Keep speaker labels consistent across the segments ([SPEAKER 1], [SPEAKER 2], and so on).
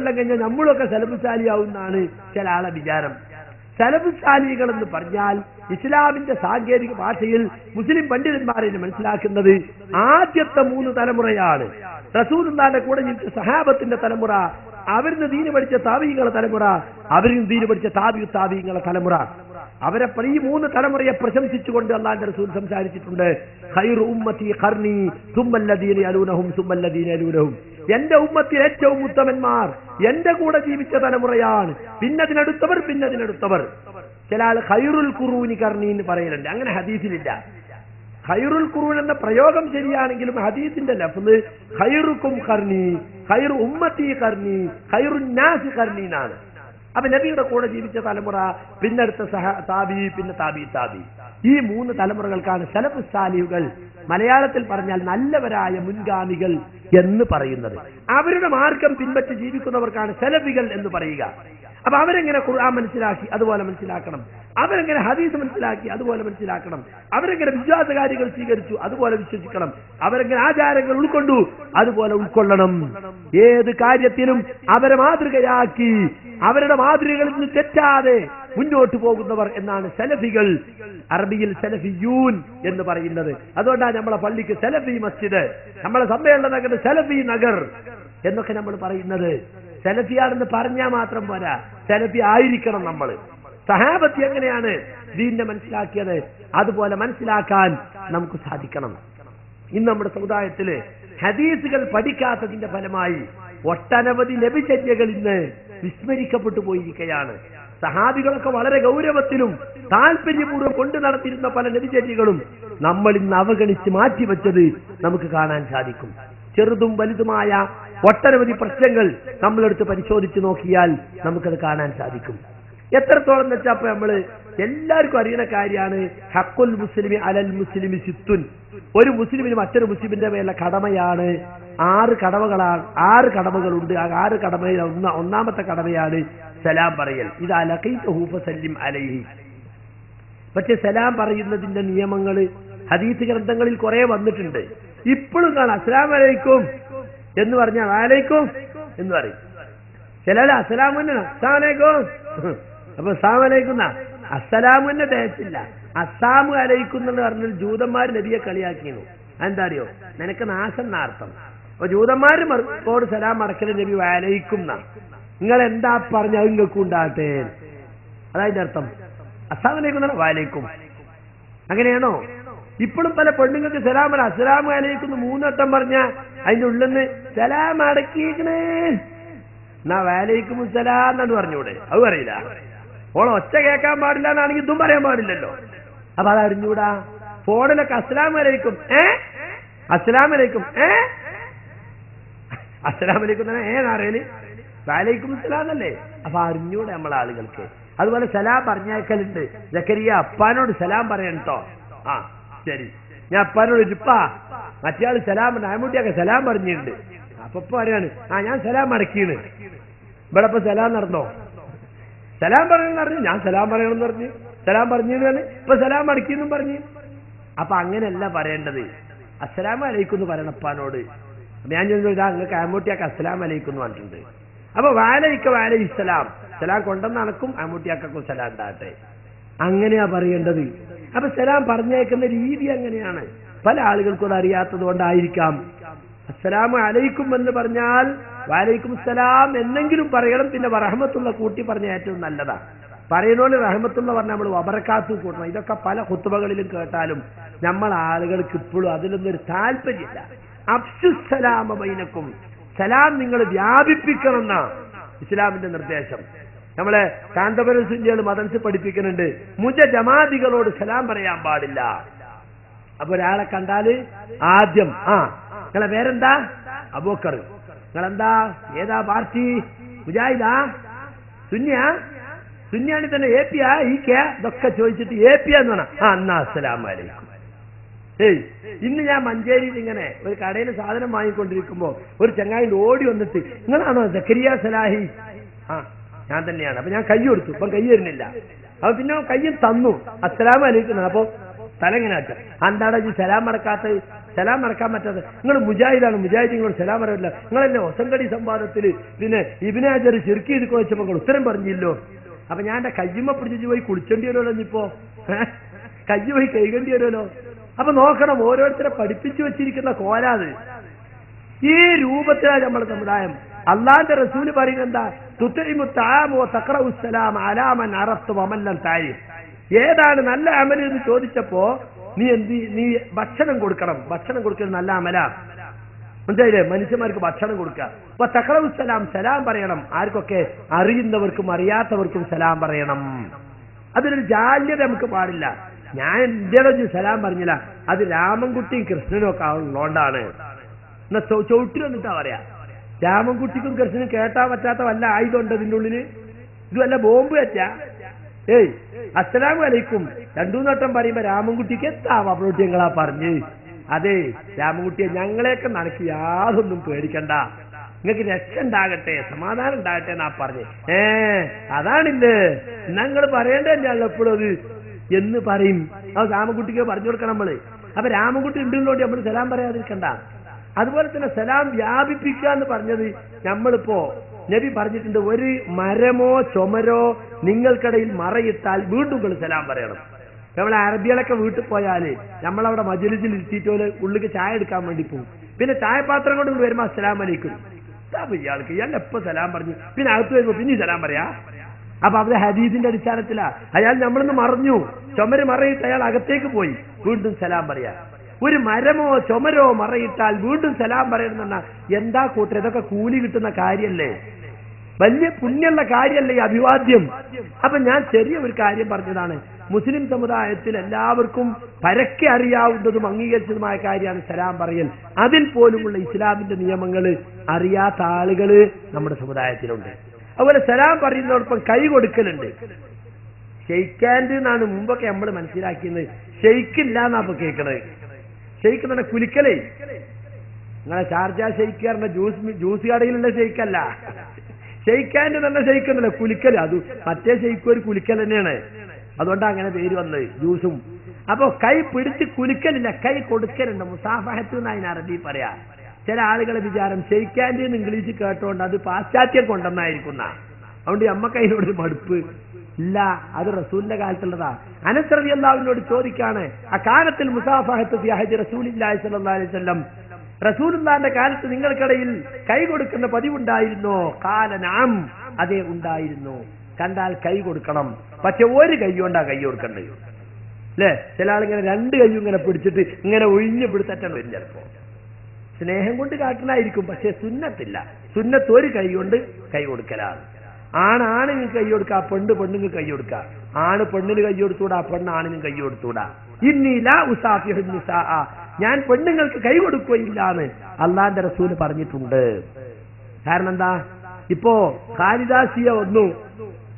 [SPEAKER 1] കൊല്ലം കഴിഞ്ഞാൽ നമ്മളൊക്കെ സെലബുസാലിയാവുന്നാണ് ചില ആളെ വിചാരം. സലഫുസാലികൾ എന്ന് പറഞ്ഞാൽ ഇസ്ലാമിന്റെ സാങ്കേതിക ഭാഷയിൽ മുസ്ലിം പണ്ഡിതന്മാരെ മനസ്സിലാക്കുന്നത് ആദ്യത്തെ മൂന്ന് തലമുറയാണ്. റസൂലുള്ളാന്റെ കൂടെ ജീവിച്ച സഹാബത്തിന്റെ തലമുറ അവരിന്ന് ദീന് പഠിച്ച താവീങ്ങളെ തലമുറ അവരിന്ന് ദീന് പഠിച്ച താവി താവീങ്ങളെ തലമുറ. അവരെ ഈ മൂന്ന് തലമുറയെ പ്രശംസിച്ചുകൊണ്ട് അള്ളാന്റെ റസൂൽ സംസാരിച്ചിട്ടുണ്ട്. ഖൈറു ഉമ്മത്തി ഖർനി സുമ്മല്ലദീന അലൂനഹും സുമ്മല്ലദീന യലൂനഹും. എന്റെ ഉമ്മത്തിൽ ഏറ്റവും ഉത്തമന്മാർ എന്റെ കൂടെ ജീവിച്ച തലമുറയാണ്. പിന്നതിനടുത്തവർ പിന്നതിനടുത്തവർ. ചില ആൾ ഖൈറുൽ ഖുറൂനി കർണി എന്ന് പറയലുണ്ട്. അങ്ങനെ ഹദീസിലില്ല. ഖൈറുൽ ഖുറൂൻ എന്ന പ്രയോഗം ശരിയാണെങ്കിലും ഹദീസിന്റെ ലഫ്ല് ഖൈറുക്കും കർണി ഖൈറു ഉമ്മത്തി കർണി ഖൈറുൻ നാസ് കർണി എന്നാണ്. അപ്പൊ നബിയുടെ കൂടെ ജീവിച്ച തലമുറ പിന്നടുത്ത സഹ താബി പിന്നെ താബി താബി. ഈ മൂന്ന് തലമുറകൾക്കാണ് സലഫ് സാലിഹുകൾ മലയാളത്തിൽ പറഞ്ഞാൽ നല്ലവരായ മുൻഗാമികൾ എന്ന് പറയുന്നത്. അവരുടെ മാർഗം പിൻപറ്റി ജീവിക്കുന്നവർക്കാണ് സലഫികൾ എന്ന് പറയുക. അപ്പൊ അവരെങ്ങനെ ഖുർആൻ മനസ്സിലാക്കി അതുപോലെ മനസ്സിലാക്കണം. അവരെങ്ങനെ ഹദീസ് മനസ്സിലാക്കി അതുപോലെ മനസ്സിലാക്കണം. അവരെങ്ങനെ വിശ്വാസകാരികൾ സ്വീകരിച്ചു അതുപോലെ വിശ്വസിക്കണം. അവരെങ്ങനെ ആചാരങ്ങൾ ഉൾക്കൊണ്ടു അതുപോലെ ഉൾക്കൊള്ളണം. ഏത് കാര്യത്തിലും അവരെ മാതൃകയാക്കി അവരുടെ മാതൃകകളിൽ നിന്ന് തെറ്റാതെ മുന്നോട്ട് പോകുന്നവർ എന്നാണ് സലഫികൾ. അറബിയിൽ സലഫിയൂൻ എന്ന് പറയുന്നത്. അതുകൊണ്ടാണ് നമ്മളെ പള്ളിക്ക് സലഫി മസ്ജിദ് നമ്മളെ സമ്മേളന നഗർ സലഫി നഗർ എന്നൊക്കെ നമ്മൾ പറയുന്നത്. സലഫിയാണെന്ന് പറഞ്ഞാൽ മാത്രം പോരാ. സലഫി ആയിരിക്കണം നമ്മൾ സഹാബത്തി എങ്ങനെയാണ് ദീനിനെ മനസ്സിലാക്കിയത്? അതുപോലെ മനസ്സിലാക്കാൻ നമുക്ക് സാധിക്കണം. ഇന്ന് നമ്മുടെ സമുദായത്തിൽ ഹദീസുകൾ പഠിക്കാത്തതിന്റെ ഫലമായി ഒട്ടനവധി ലഭിചര്യകൾ ഇന്ന് വിസ്മരിക്കപ്പെട്ടു പോയിരിക്കുകയാണ്. സഹാബികളൊക്കെ വളരെ ഗൗരവത്തിലും താല്പര്യപൂർവം കൊണ്ടു നടത്തിയിരുന്ന പല നെതിചര്യകളും നമ്മൾ ഇന്ന് അവഗണിച്ച് മാറ്റിവെച്ചത് നമുക്ക് കാണാൻ സാധിക്കും. ചെറുതും വലുതുമായ ഒട്ടനവധി പ്രശ്നങ്ങൾ നമ്മളെടുത്ത് പരിശോധിച്ചു നോക്കിയാൽ നമുക്കത് കാണാൻ സാധിക്കും. എത്രത്തോളം എന്ന് വെച്ചാൽ നമ്മൾ എല്ലാവർക്കും അറിയുന്ന കാര്യമാണ് ഹക്കുൽ മുസ്ലിമി അലൽ മുസ്ലിമി സിത്തുൻ. ഒരു മുസ്ലിമിന് മറ്റൊരു മുസ്ലിമിന്റെ മേലുള്ള കടമയാണ്. ആറ് കടമകളാണ് ആറ് കടമകളുണ്ട്. ആ ആറ് കടമയിൽ ഒന്ന ഒന്നാമത്തെ കടമയാണ് സലാം പറയൽ. ഇത് അലഖീഹൂഫ സല്ലിം അലൈഹി. പക്ഷെ സലാം പറയുന്നതിന്റെ നിയമങ്ങൾ ഹദീസ് ഗ്രന്ഥങ്ങളിൽ കുറെ വന്നിട്ടുണ്ട്. ഇപ്പോഴും കാണാം. അസ്സലാം അലൈക്കും എന്ന് പറഞ്ഞാൽ ആലൈക്കും എന്ന് പറയും. ചില അസ്സലാം അസ്സാമലൈക്കും അപ്പൊ അസ്സാം അലൈക്കുന്ന അസ്സലാമുന്നെ തേച്ചില്ല. അസ്സാം അലൈക്കും എന്ന് പറഞ്ഞാൽ ജൂതന്മാർ നബിയെ കളിയാക്കിയിരുന്നു. എന്താ അറിയോ? നിനക്ക് നാശം എന്നാർത്ഥം അപ്പൊ ജൂതന്മാര് മറുപോട് സലാം മടക്കൽ നബി അലൈക്കും നിങ്ങൾ എന്താ പറഞ്ഞ അത് നിങ്ങൾക്ക് ഉണ്ടാകട്ടെ? അതായത് അർത്ഥം. അസ്സാമലേക്കും വാലേക്കും. വാലൈക്കും അങ്ങനെയാണോ? ഇപ്പോഴും പല പെണ്ണുങ്ങൾക്ക് സലാമല അസ്സലാമു അലൈക്കും മൂന്ന് വട്ടം പറഞ്ഞ അതിന്റെ ഉള്ളിൽ നിന്ന് സലാം അടക്കിയേക്കണേ. എന്നാ വാലൈക്കും സലാം എന്നാണ് പറഞ്ഞൂടെ. അത് പറയില്ല. ഓൾ ഒച്ച കേൾക്കാൻ പാടില്ല എന്നാണെങ്കിൽ ഇതും പറയാൻ പാടില്ലല്ലോ. അപ്പൊ അത് അറിഞ്ഞൂടാ? ഫോണിലൊക്കെ അസ്സലാം അലൈക്കും. ഏ? അസ്സലാം അലൈക്കും. ഏ? അസ്സലാം തന്നെ ഏ നാറേൽ വാലൈക്കും സലാം എന്നല്ലേ അപ്പൊ അറിഞ്ഞൂടെ നമ്മളെ ആളുകൾക്ക്. അതുപോലെ സലാം പറഞ്ഞേക്കലുണ്ട് ജക്കരിയ അപ്പാനോട് സലാം പറയണട്ടോ ആ ശരി. ഞാൻ അപ്പാനോട് ഇപ്പാ മറ്റേയാൾ സലാം നായമുട്ടിയൊക്കെ സലാം പറഞ്ഞിട്ടുണ്ട്. അപ്പൊ പറയാണ് ആ ഞാൻ സലാം അടക്കിയാണ് ഇവിടെ ഇപ്പൊ സലാം നടന്നോ? സലാം പറയണമെന്ന് പറഞ്ഞു ഞാൻ സലാം പറയണമെന്ന് പറഞ്ഞു. സലാം പറഞ്ഞു ഇപ്പൊ സലാം അടക്കിയെന്നും പറഞ്ഞു. അപ്പൊ അങ്ങനെയല്ല പറയേണ്ടത്. അസ്സലാം അലൈക്കും എന്ന് പറയണപ്പാനോട് ഞാൻ ചോദിച്ചാൽ നിങ്ങൾക്ക് ആമൂട്ടിയാക്ക് അസ്സലാം അലൈക്കും എന്ന് പറഞ്ഞിട്ടുണ്ട്. അപ്പൊ വാലയിക്ക വാല ഇസ്ലാം സലാം കൊണ്ടെന്ന് നടക്കും അമ്മൂട്ടിയാക്കും സലാം ഉണ്ടാകട്ടെ. അങ്ങനെയാ പറയേണ്ടത്. അപ്പൊ സലാം പറഞ്ഞേക്കുന്ന രീതി അങ്ങനെയാണ്. പല ആളുകൾക്കും അത് അറിയാത്തത് കൊണ്ടായിരിക്കാം. അസ്സലാമു അലൈക്കും എന്ന് പറഞ്ഞാൽ വാലൈക്കും സലാം എന്നെങ്കിലും പറയണം. പിന്നെ റഹമത്തുള്ള കൂട്ടി പറഞ്ഞ ഏറ്റവും നല്ലതാ. പറയുന്നോണ്ട് റഹമത്തുള്ള പറഞ്ഞാൽ നമ്മൾ വബറക്കാത്തു കൂട്ടണം. ഇതൊക്കെ പല കുത്തുവകളിലും കേട്ടാലും നമ്മൾ ആളുകൾക്ക് ഇപ്പോഴും അതിലൊന്നും ഒരു താല്പര്യമില്ല. അബ്സുസലാമ ബൈനക്കും സലാം നിങ്ങൾ വ്യാപിപ്പിക്കണമെന്ന ഇസ്ലാമിന്റെ നിർദ്ദേശം. നമ്മളെ കാന്തപുരം സുഞ്ചികൾ മതൻസ് പഠിപ്പിക്കുന്നുണ്ട്. മുജ ജമാതികളോട് സലാം പറയാൻ പാടില്ല. അപ്പൊ ഒരാളെ കണ്ടാൽ ആദ്യം ആ നിങ്ങളെ പേരെന്താ? അബോക്കർ നിങ്ങളെന്താ? ഏതാ പാർട്ടി? മുജാഹിദാ? സുന്യ സുന്യാണി തന്നെ എ പിയാ ഈ കെ ഇതൊക്കെ ചോദിച്ചിട്ട് എ പി എന്ന് പറഞ്ഞ ആ എന്നാ അസ്സലാം വലൈക്കും ഏയ് ഇന്ന് ഞാൻ മഞ്ചേരിയിൽ ഇങ്ങനെ ഒരു കടയിൽ സാധനം വാങ്ങിക്കൊണ്ടിരിക്കുമ്പോ ഒരു ചങ്ങായി ഓടി വന്നിട്ട് നിങ്ങളാണോ സക്കരിയ സലാഹി? ആ ഞാൻ തന്നെയാണ്. അപ്പൊ ഞാൻ കൈ കൊടുത്തു. ഇപ്പം കൈ വരുന്നില്ല. അപ്പൊ പിന്നെ കയ്യും തന്നു. അസ്സലാം അലൈക്കും. അപ്പൊ തലങ്ങനെ അന്താടാ ഈ സലാം മറക്കാത്ത സലാം മറക്കാൻ പറ്റാതെ നിങ്ങൾ മുജാഹിദാണ്. മുജാഹിദ് നിങ്ങളോട് സലാം പറയില്ല നിങ്ങളെന്നെ ഒസങ്കടി സംവാദത്തിൽ പിന്നെ ഇബിനാജർ ചെറുക്കി ഇത് വെച്ചപ്പോൾ നിങ്ങൾ ഉത്തരം പറഞ്ഞില്ലോ. അപ്പൊ ഞാൻ എന്റെ കയ്യുമ്മ പിടിച്ചു പോയി കുളിച്ചേണ്ടി വരുമല്ലോ ഇനിയിപ്പോ കയ്യുമായി പോയി കൈകേണ്ടി വരുമല്ലോ? അപ്പൊ നോക്കണം ഓരോരുത്തരെ പഠിപ്പിച്ചു വെച്ചിരിക്കുന്ന കോലാത്. ഈ രൂപത്തിലാണ് നമ്മുടെ സമുദായം. അള്ളാന്റെ റസൂൽ പറയുന്നത് എന്താ? ഏതാണ് നല്ല അമല എന്ന് ചോദിച്ചപ്പോ നീ എന്ത് നീ ഭക്ഷണം കൊടുക്കണം. ഭക്ഷണം കൊടുക്കുന്നത് നല്ല അമല. മനസ്സിലായില്ലേ? മനുഷ്യന്മാർക്ക് ഭക്ഷണം കൊടുക്കുക. അപ്പൊ തക്രഉസ്സലാം സലാം പറയണം. ആർക്കൊക്കെ? അറിയുന്നവർക്കും അറിയാത്തവർക്കും സലാം പറയണം. അതിനൊരു ജാല്യത നമുക്ക് പാടില്ല. ഞാൻ ഇന്ത്യയിലൊന്നും സലാം പറഞ്ഞില്ല. അത് രാമൻകുട്ടിയും കൃഷ്ണനും ഒക്കെ ഉള്ളതുകൊണ്ടാണ് എന്നാ ചവിട്ടിൽ വന്നിട്ടാ പറയാ. രാമൻകുട്ടിക്കും കൃഷ്ണനും കേട്ടാ പറ്റാത്ത വല്ല ആയുധമുണ്ട് ഇതിന്റെ ഉള്ളിൽ? ഇത് വല്ല ബോംബ് വെച്ചാ ഏയ് അസ്സലാമു അലൈക്കും. രണ്ടു നോട്ടം പറയുമ്പോ രാമൻകുട്ടിക്ക് എത്താ അവളോട്ട് ഞങ്ങളാ പറഞ്ഞ്. അതെ രാമൻകുട്ടിയെ ഞങ്ങളെയൊക്കെ നടക്കി യാതൊന്നും പേടിക്കണ്ട. നിങ്ങൾക്ക് രക്ഷ ഉണ്ടാകട്ടെ സമാധാനം ഉണ്ടാകട്ടെ എന്നാ പറഞ്ഞേ. ഏ അതാണില്ലേ ഞങ്ങൾ പറയേണ്ടത് തന്നെയാണല്ലോ എപ്പോഴും അത്. എന്ന് പറയും. അത് രാമൻകുട്ടിക്ക് പറഞ്ഞു കൊടുക്കണം നമ്മൾ. അപ്പൊ രാമൻകുട്ടി ഉണ്ടുള്ളോണ്ട് നമ്മൾ സലാം പറയാതിരിക്കണ്ട. അതുപോലെ തന്നെ സലാം വ്യാപിപ്പിക്കുക എന്ന് പറഞ്ഞത് നമ്മളിപ്പോ നബി പറഞ്ഞിട്ടുണ്ട് ഒരു മരമോ ചുമരോ നിങ്ങൾക്കിടയിൽ മറയിട്ടാൽ വീണ്ടും നിങ്ങൾ സലാം പറയണം. നമ്മളെ അറബികളൊക്കെ വീട്ടിൽ പോയാൽ നമ്മളവിടെ മജലിസിൽ ഇരുത്തിയിട്ട് ഉള്ളിക്ക് ചായ എടുക്കാൻ വേണ്ടി പോകും പിന്നെ ചായപാത്രം കൊണ്ട് വരുമ്പോ അസ്സലാം അലൈക്കും. ഇയാൾക്ക്. ഇയാൾ എപ്പോ സലാം പറഞ്ഞു? പിന്നെ അകത്ത് വരുമ്പോ പിന്നെ സലാം പറയാ? അപ്പൊ അവർ ഹദീദിന്റെ അടിസ്ഥാനത്തിലാ. അയാൾ നമ്മളൊന്ന് മറിഞ്ഞു. ചുമര് മറയിട്ട് അയാൾ അകത്തേക്ക് പോയി. വീണ്ടും സലാം പറയാ. ഒരു മരമോ ചുമരോ മറയിട്ടാൽ വീണ്ടും സലാം പറയണമെന്ന എന്താ കൂട്ടർ ഇതൊക്കെ കൂലി കിട്ടുന്ന കാര്യല്ലേ? വലിയ പുണ്യമുള്ള കാര്യമല്ലേ ഈ അഭിവാദ്യം? അപ്പൊ ഞാൻ ചെറിയ ഒരു കാര്യം പറഞ്ഞതാണ്. മുസ്ലിം സമുദായത്തിൽ എല്ലാവർക്കും പരക്കെ അറിയാവുന്നതും അംഗീകരിച്ചതുമായ കാര്യമാണ് സലാം പറയൽ. അതിൽ പോലുമുള്ള ഇസ്ലാമിന്റെ നിയമങ്ങൾ അറിയാത്ത ആളുകൾ നമ്മുടെ സമുദായത്തിലുണ്ട്. അതുപോലെ സലാം പറയുന്നതോടൊപ്പം കൈ കൊടുക്കലുണ്ട്. ഷെയ്ക്കാൻഡ് എന്നാണ് മുമ്പൊക്കെ നമ്മൾ മനസ്സിലാക്കിയത്. ഷെയ്ക്കില്ല എന്നാ ഇപ്പൊ കേൾക്കണത് ഷെയ്ക്ക് പറഞ്ഞാൽ കുലിക്കലേ. നിങ്ങളെ ഷാർജ ഷെയ്ക്ക് പറഞ്ഞ ജ്യൂസ് ജ്യൂസ് കടയിലുള്ള ഷെയ്ക്കല്ല. ഷെയ്ക്കാൻഡ് തന്നെ ഷെയ്ക്കുന്നില്ല കുലിക്കൽ അത് മറ്റേ ഷെയ്ക്ക് ഒരു കുലിക്കൽ തന്നെയാണ്. അതുകൊണ്ടാണ് അങ്ങനെ പേര് വന്നത് ജ്യൂസും. അപ്പൊ കൈ പിടിച്ച് കുലിക്കലില്ല കൈ കൊടുക്കലുണ്ട്. മുസാഫഹത്ത് എന്ന് അറബി പറയാ. ചില ആളുകളെ വിചാരം ശരിക്കാന്റെ ഇംഗ്ലീഷ് കേട്ടോണ്ട് അത് പാശ്ചാത്യം കൊണ്ടെന്നായിരിക്കുന്ന. അതുകൊണ്ട് അമ്മയ്ക്ക് അതിനോട് മടുപ്പ്. ഇല്ല അത് റസൂലിന്റെ കാലത്തുള്ളതാ. അനസ്രതി അള്ളാവിനോട് ചോദിക്കാണ് ആ കാലത്തിൽ മുസാഫഹത്ത് വസല്ലം റസൂലുള്ളാന്റെ കാലത്ത് നിങ്ങൾക്കിടയിൽ കൈ കൊടുക്കുന്ന പതിവുണ്ടായിരുന്നോ? കാലനാം അതെ ഉണ്ടായിരുന്നു. കണ്ടാൽ കൈ കൊടുക്കണം. പക്ഷെ ഒരു കൈ കൊണ്ടാ കൈ കൊടുക്കണ്ടേ? അല്ലേ? ചില ആളിങ്ങനെ രണ്ട് കൈയും ഇങ്ങനെ പിടിച്ചിട്ട് ഇങ്ങനെ ഒഴിഞ്ഞു പിടിത്തറ്റാൻ വരും ചിലപ്പോ സ്നേഹം കൊണ്ട് കാട്ടണായിരിക്കും പക്ഷെ സുന്നത്തില്ല. സുന്നത്ത് ഒരു കൈ കൊണ്ട് കൈ കൊടുക്കലാണ്. ആണ് ആണിന് കൈ കൊടുക്കുക പെണ്ണ് പെണ്ണിന് കൈ കൊടുക്കുക. ആണ് പെണ്ണിന് കൈ കൊടുത്തൂടാ പെണ്ണ് ആണിന് കൈ കൊടുത്തൂടാ ഇന്നില ഉസാഫിഹു നിസാ ഞാൻ പെണ്ണുങ്ങൾക്ക് കൈ കൊടുക്കുകയില്ല എന്ന് അള്ളാന്റെ റസൂൽ പറഞ്ഞിട്ടുണ്ട്. കാരണം എന്താ? ഇപ്പോ കാലിദാസിയ വന്നു.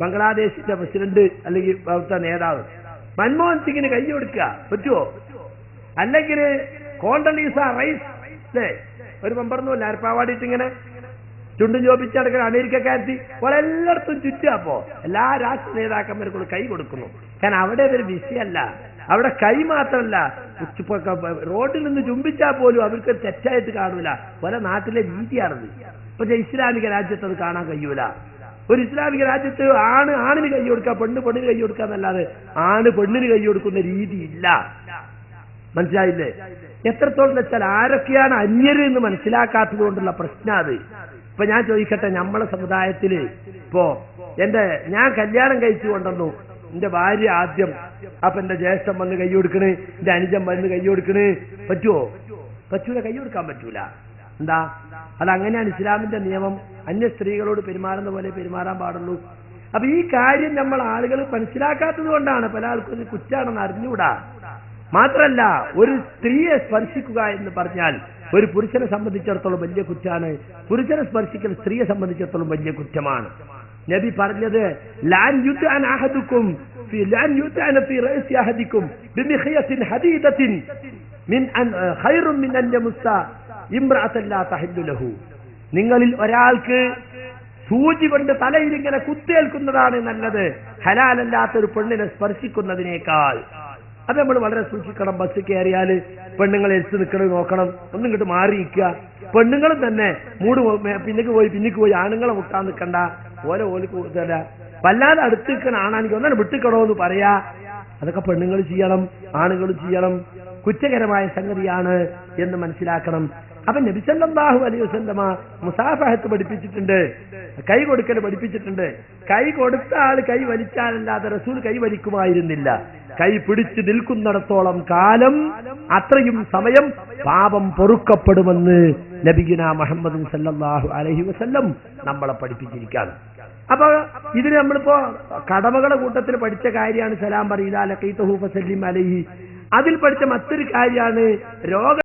[SPEAKER 1] ബംഗ്ലാദേശിന്റെ പ്രസിഡന്റ് അല്ലെങ്കിൽ അവിടുത്തെ നേതാവ്. മൻമോഹൻ സിംഗിന് കൈ കൊടുക്കുക. പറ്റുമോ അല്ലെങ്കിൽ കോണ്ടലീസ റൈസ് അല്ലേ ഒരു മെമ്പറൊന്നുമില്ല. അരപ്പാവാടിയിട്ട് ഇങ്ങനെ ചുണ്ടും ചോപ്പിച്ച് നടക്കുന്ന അമേരിക്കക്കാരത്തി. ഓളെ എല്ലായിടത്തും ചുറ്റും അപ്പോ എല്ലാ രാഷ്ട്രീയ നേതാക്കന്മാർക്കും കൈ കൊടുക്കുന്നു. കാരണം അവിടെ ഒരു വിഷയമല്ല അവിടെ കൈ മാത്രമല്ല. റോഡിൽ നിന്ന് ചുംബിച്ചാൽ പോലും അവർക്ക് തെറ്റായിട്ട് കാണൂല. പല നാട്ടിലെ രീതിയാണത് പക്ഷെ ഇസ്ലാമിക രാജ്യത്ത് അത് കാണാൻ കഴിയൂല. ഒരു ഇസ്ലാമിക രാജ്യത്ത് ആണ് ആണിന് കൈ കൊടുക്കുക പെണ്ണ് പെണ്ണിന് കൈ കൊടുക്കുക എന്നല്ലാതെ ആണ് പെണ്ണിന് കൈ കൊടുക്കുന്ന രീതി ഇല്ല. മനസ്സിലായില്ലേ? എത്രത്തോളം വെച്ചാൽ ആരൊക്കെയാണ് അന്യര് എന്ന് മനസ്സിലാക്കാത്തത് കൊണ്ടുള്ള പ്രശ്നം അത്. ഇപ്പൊ ഞാൻ ചോദിക്കട്ടെ നമ്മളെ സമുദായത്തിൽ ഇപ്പോ എന്റെ ഞാൻ കല്യാണം കഴിച്ചു കൊണ്ടുവന്നു. എന്റെ ഭാര്യ ആദ്യം അപ്പൊ എന്റെ ജ്യേഷ്ഠൻ വന്ന് കൈ കൊടുക്കണ് എന്റെ അനുജൻ വന്ന് കൈ കൊടുക്കണ്. പറ്റുമോ പറ്റൂല കൈ കൊടുക്കാൻ പറ്റൂല. എന്താ? അത് അങ്ങനെയാണ് ഇസ്ലാമിന്റെ നിയമം. അന്യ സ്ത്രീകളോട് പെരുമാറുന്ന പോലെ പെരുമാറാൻ പാടുള്ളൂ. അപ്പൊ ഈ കാര്യം നമ്മൾ ആളുകൾ മനസ്സിലാക്കാത്തത് കൊണ്ടാണ്. പല ആൾക്കും കുറ്റാണെന്ന് അറിഞ്ഞുകൂടാ. മാത്രല്ല ഒരു സ്ത്രീയെ സ്പർശിക്കുക എന്ന് പറഞ്ഞാൽ ഒരു പുരുഷനെ സംബന്ധിച്ചിടത്തോളം വലിയ കുറ്റമാണ്. പുരുഷനെ സ്പർശിക്കൽ സ്ത്രീയെ സംബന്ധിച്ചിടത്തോളം വലിയ കുറ്റമാണ്. നബി പറഞ്ഞത് ലാൻ യുദ്ധാൻ നിങ്ങളിൽ ഒരാൾക്ക് സൂചി കൊണ്ട് തലയിൽ ഇങ്ങനെ കുത്തേൽക്കുന്നതാണ് നല്ലത്. ഹലാലല്ലാത്ത ഒരു പെണ്ണിനെ സ്പർശിക്കുന്നതിനേക്കാൾ അത് നമ്മൾ വളരെ സൂക്ഷിക്കണം. ബസ് കയറിയാൽ പെണ്ണുങ്ങൾ എഴുത്ത് നിൽക്കണത് നോക്കണം. ഒന്നും ഇങ്ങോട്ട് മാറി നിൽക്കുക പെണ്ണുങ്ങളും തന്നെ മൂട് പിന്നേക്ക് പോയി പിന്നിക്ക് പോയി. ആണുങ്ങളെ മുട്ടാൻ നിൽക്കണ്ട ഓല ഓൽ കൂടുതല വല്ലാതെ അടുത്ത് നിൽക്കുന്ന ആണാണെങ്കിൽ ഒന്നാണ് വിട്ടിക്കണോ എന്ന് പറയാ. അതൊക്കെ പെണ്ണുങ്ങൾ ചെയ്യണം ആണുങ്ങൾ ചെയ്യണം. കുറ്റകരമായ സംഗതിയാണ് എന്ന് മനസ്സിലാക്കണം. അപ്പൊ നബിസല്ലാഹു അലൈഹി വസല്ലമ മുസാഫഹത്ത് പഠിപ്പിച്ചിട്ടുണ്ട്. കൈ കൊടുക്കൽ പഠിപ്പിച്ചിട്ടുണ്ട്. കൈ കൊടുത്ത ആൾ കൈ വലിച്ചാലല്ലാതെ റസൂൽ കൈ വലിക്കുമായിരുന്നില്ല. കൈ പിടിച്ചു നിൽക്കുന്നിടത്തോളം കാലം അത്രയും സമയം പാപം പൊറുക്കപ്പെടുമെന്ന് നബിഗുന മുഹമ്മദ് സല്ലാഹു അലഹി വസ്ല്ലം നമ്മളെ പഠിപ്പിച്ചിരിക്കുകയാണ്. അപ്പൊ ഇതിന് നമ്മളിപ്പോ കടമകളെ കൂട്ടത്തിൽ പഠിച്ച കാര്യമാണ് സലാം പറയില്ല ലക്കീത്തഹു ഫസല്ലിം അലൈഹി. അതിൽ പഠിച്ച മറ്റൊരു കാര്യമാണ് രോഗ